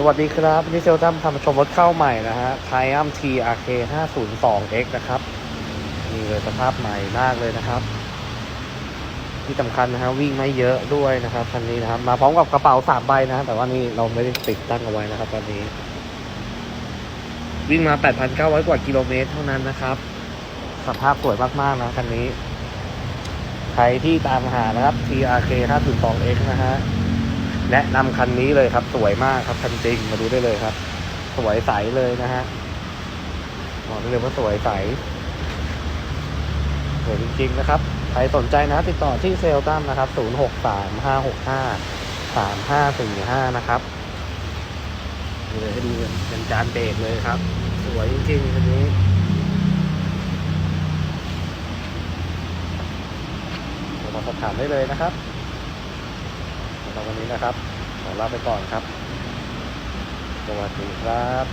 สวัสดีครับนี่เซลตัมทำชมรถเข้าใหม่นะฮะ t r i u m p TRK 502X นะครับนี่เลยสภาพใหม่มากเลยนะครับ ที่สำคัญนะฮะวิ่งไม่เยอะด้วยนะครับคันนี้นะครับ มาพร้อมกับกระเป๋าสามใบนะ แต่ว่านี่เราไม่ได้ติดตั้งเอาไว้นะครับตอนนี้ วิ่งมา 8,900 กว่ากิโลเมตรเท่านั้นนะครับ สภาพสวยมากๆนะคันนี้ ใครที่ตามหานะครับ TRK 502X นะฮะ แนะนำคันนี้เลยครับ สวยมากครับคันจริงมาดูได้เลยครับ สวยใสเลยนะฮะบอกได้เลยว่าสวยใสสวยจริงๆนะครับใครสนใจนะติดต่อที่เซลตั้มนะครับ 0 6 3 5 6 5 3 5 4 5 นะครับนี่เลยให้ดูเป็นจานเบรกเลยครับ สวยจริงๆคันนี้เราสอบถามได้เลยนะครับ รับวันนี้นะครับ ขอลาไปก่อนครับ สวัสดีครับ